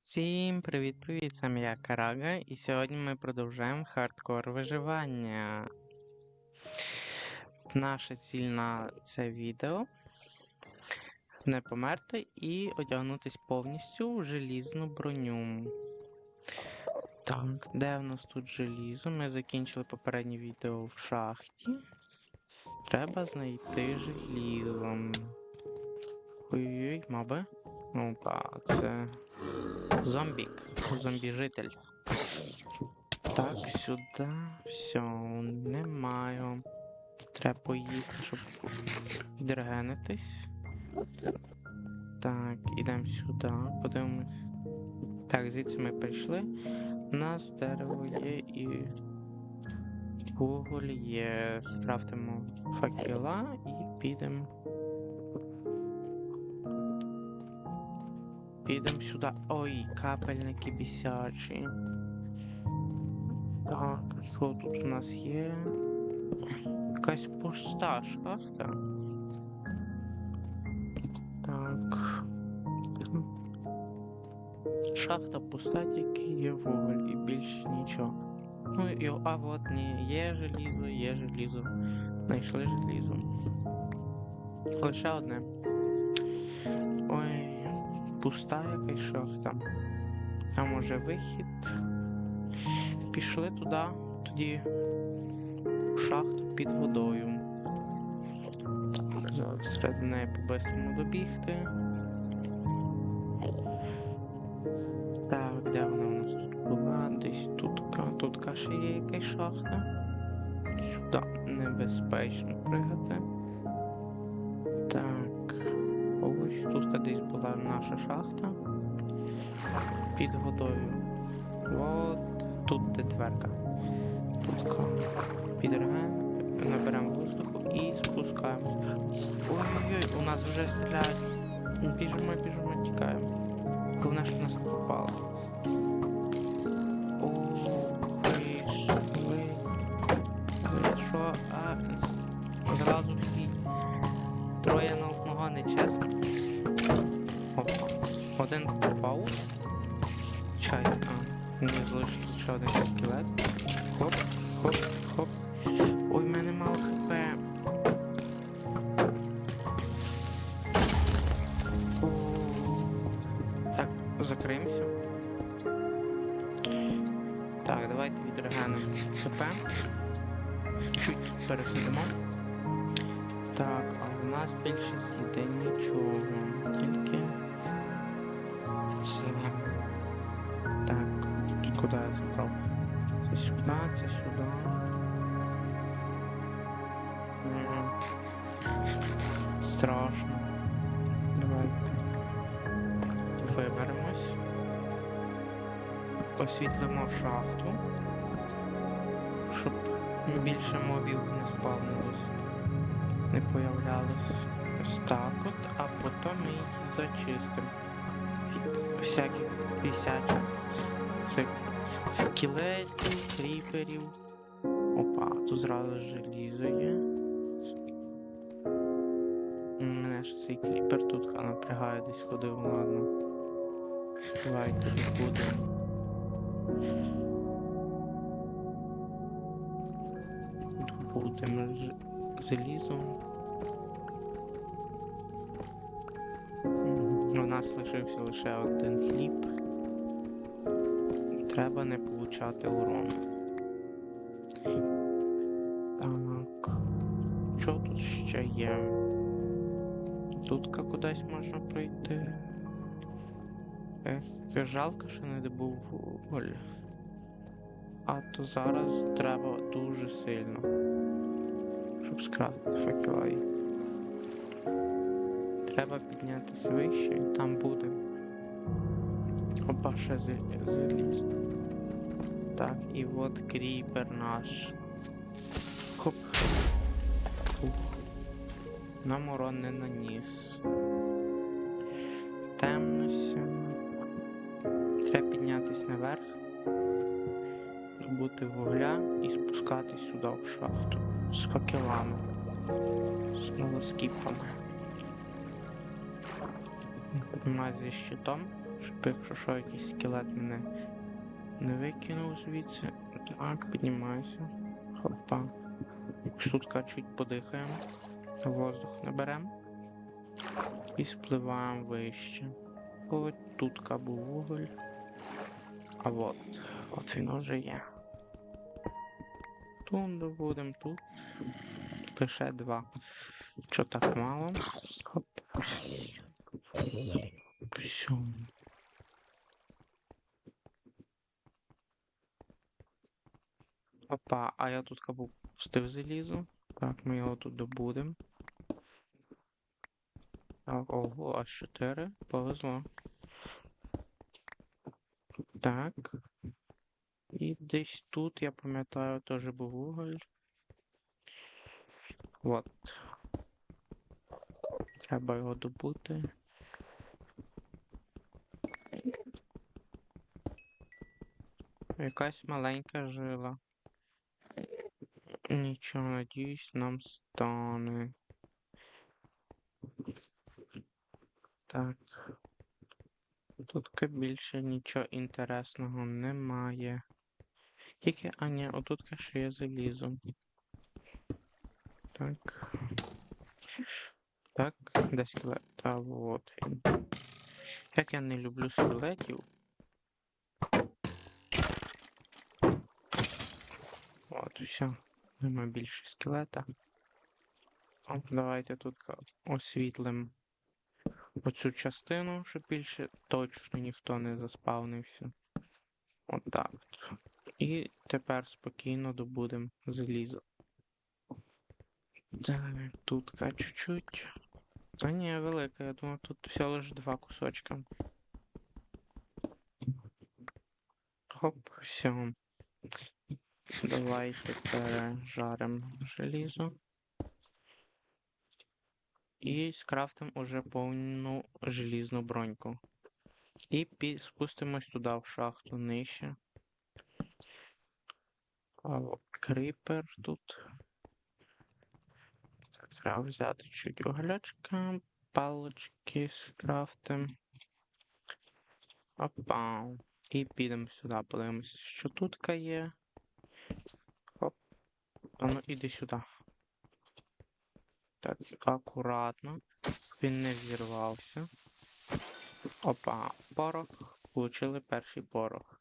Всім привіт-привіт! Саме я Карага, і сьогодні ми продовжуємо хардкор виживання. Наша ціль на це відео не померти і одягнутись повністю в желізну броню. Так, де в нас тут желізо? Ми закінчили попереднє відео в шахті. Треба знайти желізо. Ой-ой-ой, моби. Опа, це Зомбік, зомбі-житель. Так, сюди. Все, немає. Треба поїсти, щоб відрегенитись. Так, ідемо сюди, подивимось. Так, звідси ми прийшли. У нас дерево є і. Вуголь є. Скрафтимо факела і підемо. Підемо сюди. Ой, капельники бісячі. Так, що тут у нас є? Якась пуста шахта. Так. Шахта пуста, тільки є вуголь і більше нічого. Ну і а от ні, є желізо, є желізо. Знайшли желізо. Лише одне. Ой пуста якась шахта. А може вихід. Пішли туди, тоді в шахту під водою. Зараз до неї по-бистрому добігти. Так, де вона у нас тут була? Десь тут, тут ще є якась шахта. Сюди небезпечно пригати. Так. Ось тут десь була наша шахта під водою. От тут де дверка. Тут підергаємо, наберемо воздуху і спускаємось. Ой-ой-ой, у нас вже стріляють. Біжимо, біжимо, тікаємо. Головне, що нас попало. Зразу всі. Троє на одного не чесно. Опа. Один попав. Чай. А, мені залишив тут ще один скелет. Хоп, хоп, Освітлимо шахту. Щоб більше мобів не спавнилось не появлялось. Ось так от, а потім їх зачистимо. Всяких пісячих цих скелетів, кріперів. Опа, тут зразу желізо є. Мене ж цей кріпер тут напрягає десь ходив, ладно. Давай тоді будемо. Будемо залізом. У нас лишився лише один хліб. Треба не получати урон. Так. Що тут ще є? Тут кудись можна пройти. Жалко, що не добув воль. А то зараз треба дуже сильно щоб скрафтити факела. Треба піднятися вище і там буде. Опа, ще заліз. Так, і от кріпер наш. Хоп. Нам урон не наніс. Темнося. Треба піднятися наверх, добути вугля і спускатись сюди в шахту з факелами, з молоскіпами. Піднімаю зі щитом. Щоб якщо що, якийсь скелет мене не викинув звідси. Так, піднімайся. Хопа. Сутка чуть подихаємо. Воздух наберемо. І спливаємо вище. От тут був вуголь. А от, от він уже є. Тут добудемо, тут. Лише два. Чо так мало? Хоп. Все. Опа, а я тут кабу пустив залізо. Так, ми його тут добудемо. Так, ого, аж 4. Повезло. Так. І десь тут, я пам'ятаю, теж був вуголь. От. Треба його добути. Якась маленька жила. Нічого, надіюсь, нам стане. Так. Тут більше нічого інтересного немає. Тільки, а ні, отут ка ще є залізо. Так. Так, де скелет? Та вот він. Як я не люблю скелетів. От, все. Нема більше скелета. От, давайте тут ка оцю частину, щоб більше точно ніхто не заспавнився. От так. от. І тепер спокійно добудемо залізо. Так, тут чуть-чуть. А ні, велика, я думав, тут всього лиш два кусочка. Хоп, все. Давайте пережаримо желізо. І скрафтимо уже повну желізну броньку. І спустимось туди в шахту нижче. Кріпер тут. Треба взяти чуть углячка, палочки скрафтим. Опа. І підемо сюди, подивимося, що тут є. Хоп. А ну іди сюди. Так, акуратно. Він не взірвався. Опа, порох. Получили перший порох.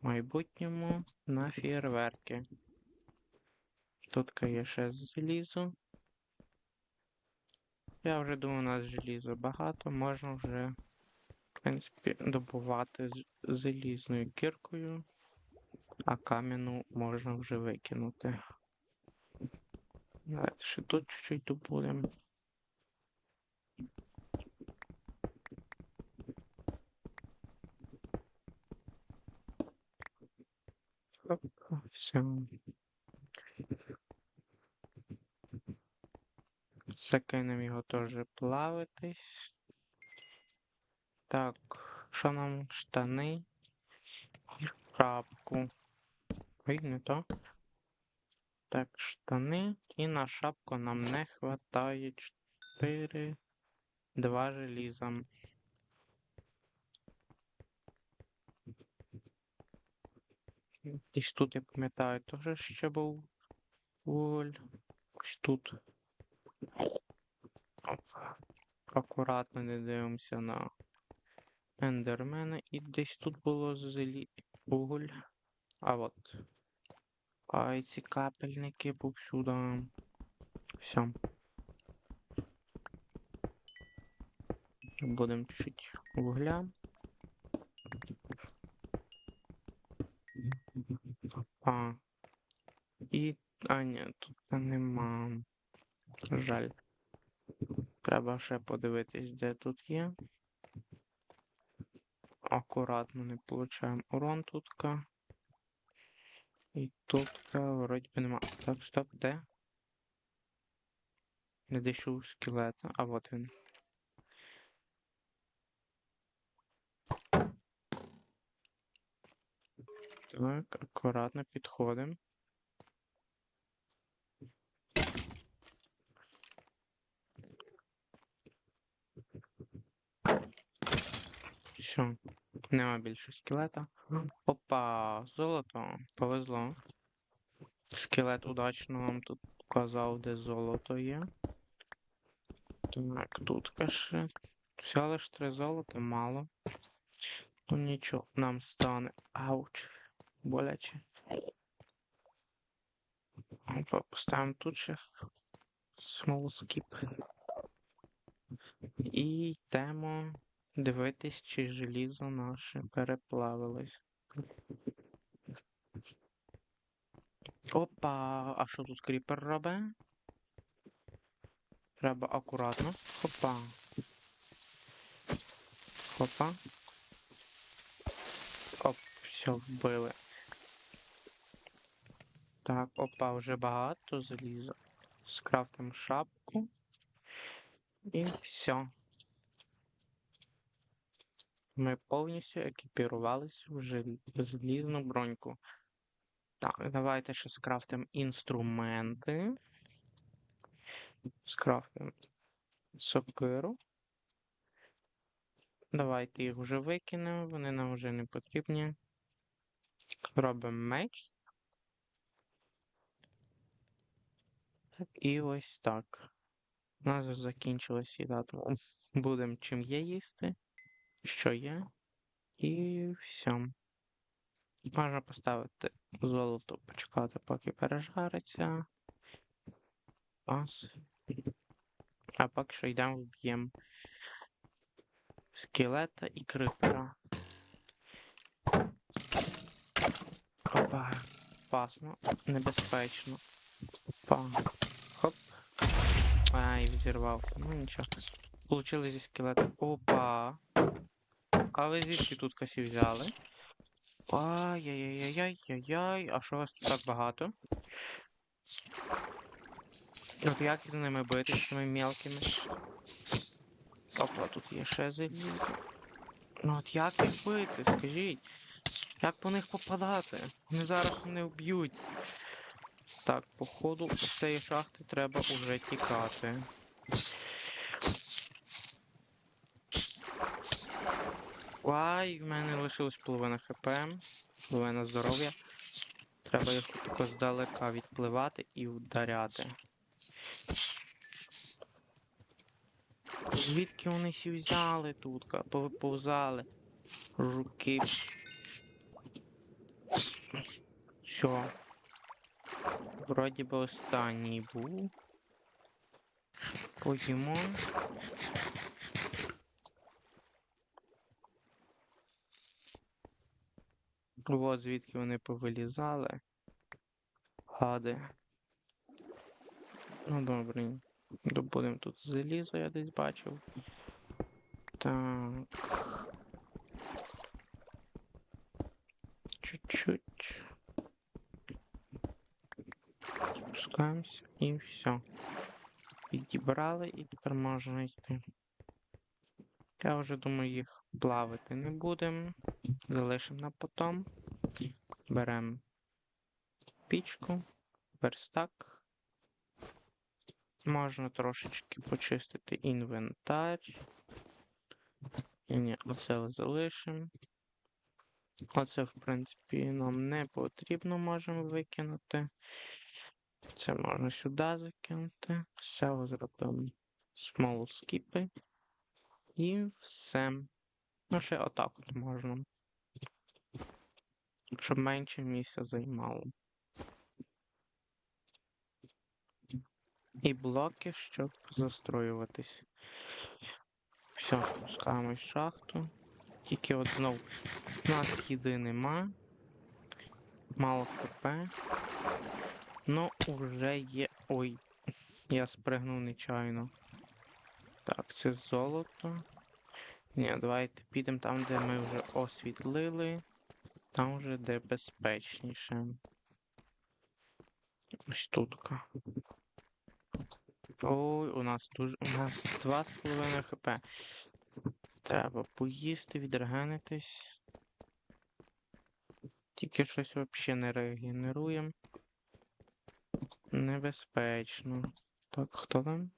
В майбутньому на фєрверки. Тут є ще залізо. Я вже думаю, у нас желіза багато, можна вже, в принципі, добувати залізною кіркою, а кам'яну можна вже викинути. Давайте ще тут чуть-чуть добудемо. Все. Закинемо його теж плавитись. Так, що нам штани і шапку. Не то. Штани. І на шапку нам не хватає 4, 2 желіза. Десь тут, я пам'ятаю, теж ще був вуголь. Ось тут. Акуратно не дивимося на ендермена. І десь тут було зелі... вуголь. А от. Ай, ці капельники повсюди. Все. Будемо чуть вугля. А. І. А, ні, тут нема. Жаль. Треба ще подивитись, де тут є. Акуратно не получаємо урон тутка. І тутка вроді би нема. Так, стоп, де? Не дійшов скелета, а от він. Так, акуратно підходимо. Все. Нема більше скелета. Опа, золото. Повезло. Скелет удачно вам тут показав, де золото є. Так, тут каше. Всього лиш три золота, мало. Ну нічого, нам стане. Ауч. Боляче. Опа, поставимо тут ще small skip. І йдемо дивитись, чи желізо наше переплавилось. Опа, а що тут кріпер робить? Треба акуратно. Хопа. Хопа. Оп, все, вбили. Так, опа, вже багато заліза. Скрафтимо шапку. І все. Ми повністю екіпірувалися в залізну броньку. Так, давайте ще скрафтимо інструменти. Скрафтимо сокиру. Давайте їх вже викинемо, вони нам вже не потрібні. Робимо меч. Так, і ось так. У нас вже закінчилась їда, тому будемо чим є їсти, що є. І все. Можна поставити золото, почекати, поки пережариться. Ас. А поки що йдемо вб'ємо скелета і крипера. Опа. Опасно, небезпечно. Опа. Хоп. Ай, взірвався. Ну нічого. Получили зі скелета. Опа. А ви звідки тут косі взяли? Ай-яй-яй-яй-яй-яй. А що вас тут так багато? От як з ними бити, з цими мелкими? Опа, тут є ще залізо. Ну от як їх бити, скажіть? Як по них попадати? Вони зараз мене вб'ють. Так, походу, з цієї шахти треба уже тікати. Ай, в мене лишилось половина хп, половина здоров'я. Треба їх тако здалека відпливати і вдаряти. Звідки вони сі взяли тут? Повиповзали. Жуки. Все. Вроді би останній був. Поїмо. Вот звідки вони повилізали. Гади. Ну добре. Добудемо тут залізо, я десь бачив. Так. Чуть-чуть. Спускаємося і все. Підібрали і тепер можна йти. Я вже думаю, їх плавити не будемо. Залишимо на потом. Беремо пічку, верстак. Можна трошечки почистити інвентар. Ні, оце залишимо. Оце, в принципі, нам не потрібно, можемо викинути. Це можна сюди закинути. Все зробимо small скіпи. І все. Ну, ще отак от можна. Щоб менше місця займало. І блоки, щоб застроюватись. Все, спускаємось в шахту. Тільки от знов у нас їди нема. Мало хп. Ну, уже є. Ой, я спригнув нечайно. Так, це золото. Ні, давайте підемо там, де ми вже освітлили. Там вже де безпечніше. Ось тутка. Ой, у нас дуже. У нас 2,5 хп. Треба поїсти, відрегенитись. Тільки щось взагалі не регенеруємо. Небезпечно. Так, хто там?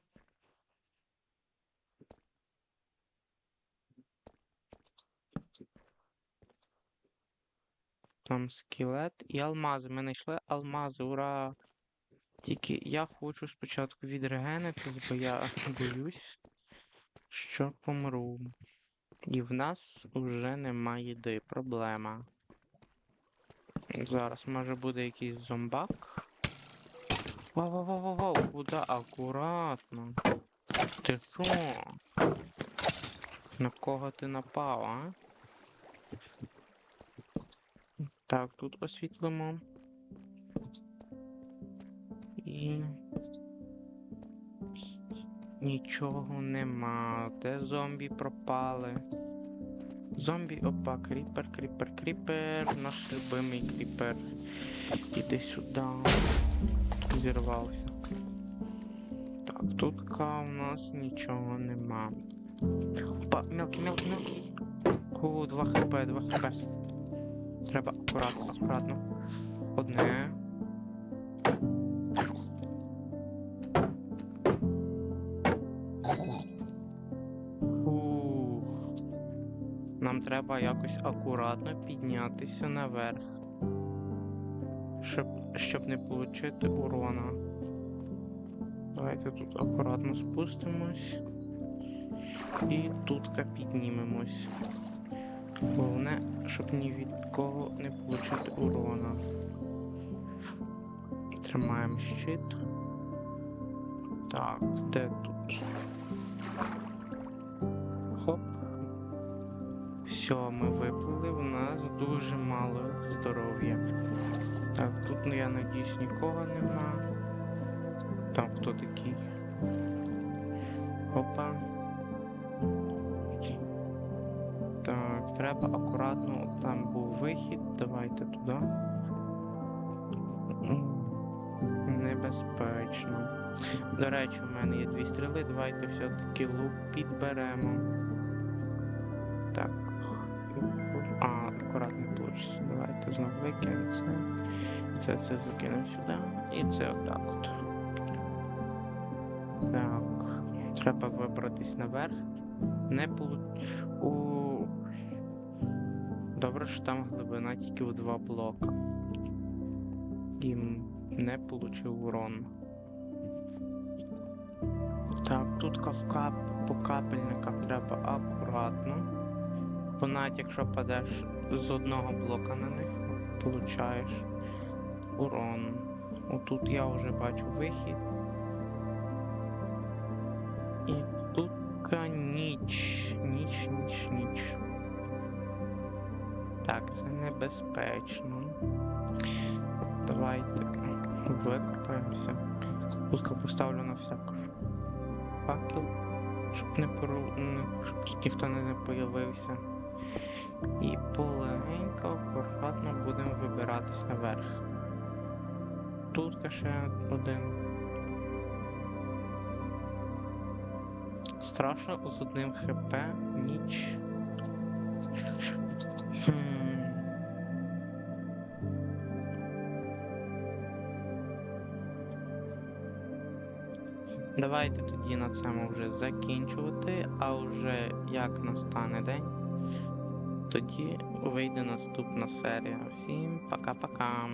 Там скелет і алмази. Ми знайшли алмази, ура! Тільки я хочу спочатку відрегенитись, бо я боюсь, що помру. І в нас вже немає їди. Проблема. Зараз може буде якийсь зомбак. Вау-вау-вау-вау, куда? Акуратно. Ти що? На кого ти напав, а? Так, тут освітлимо. І. Нічого нема. Де зомбі пропали? Зомбі, опа, кріпер, кріпер, кріпер, наш любимий кріпер. Іди сюди. Зірвався. Так, тут ка у нас нічого нема. Опа, мелкий, мелкий, мелкий. О, 2 хп, 2 хп. Треба акуратно, акуратно. Одне. Фух. Нам треба якось акуратно піднятися наверх. Щоб, щоб не отримати урона. Давайте тут акуратно спустимось. І тут піднімемось. Головне, щоб ні від кого не отримати урона. Тримаємо щит. Так, де тут? Хоп. Все, ми виплили, в нас дуже мало здоров'я. Так, тут, ну, я надіюсь, нікого нема. Там хто такий? Опа. Треба Там був вихід. Давайте туди. Небезпечно. До речі, у мене є дві стріли. Давайте все-таки лук підберемо. Так. А, акуратно получиться. Давайте знову викинемо це. Це це закинемо сюди. І це отак от. Так. Треба вибратись наверх. Не полу... що там глибина тільки в два блока. І не получив урон. Так, тут кавка по капельниках треба акуратно. Бо навіть якщо падеш з одного блока на них, получаєш урон. Отут я вже бачу вихід. І тут ніч. Ніч, ніч, ніч. Так, це небезпечно. Давайте викопаємося. Тут поставлю на всяк факел, щоб не пору... щоб тут ніхто не, появився. І полегенько, акуратно будемо вибиратись наверх. Тут ще один. Страшно з одним хп ніч. Хм. Давайте тоді на цьому вже закінчувати, а вже як настане день, тоді вийде наступна серія. Всім пока-пока.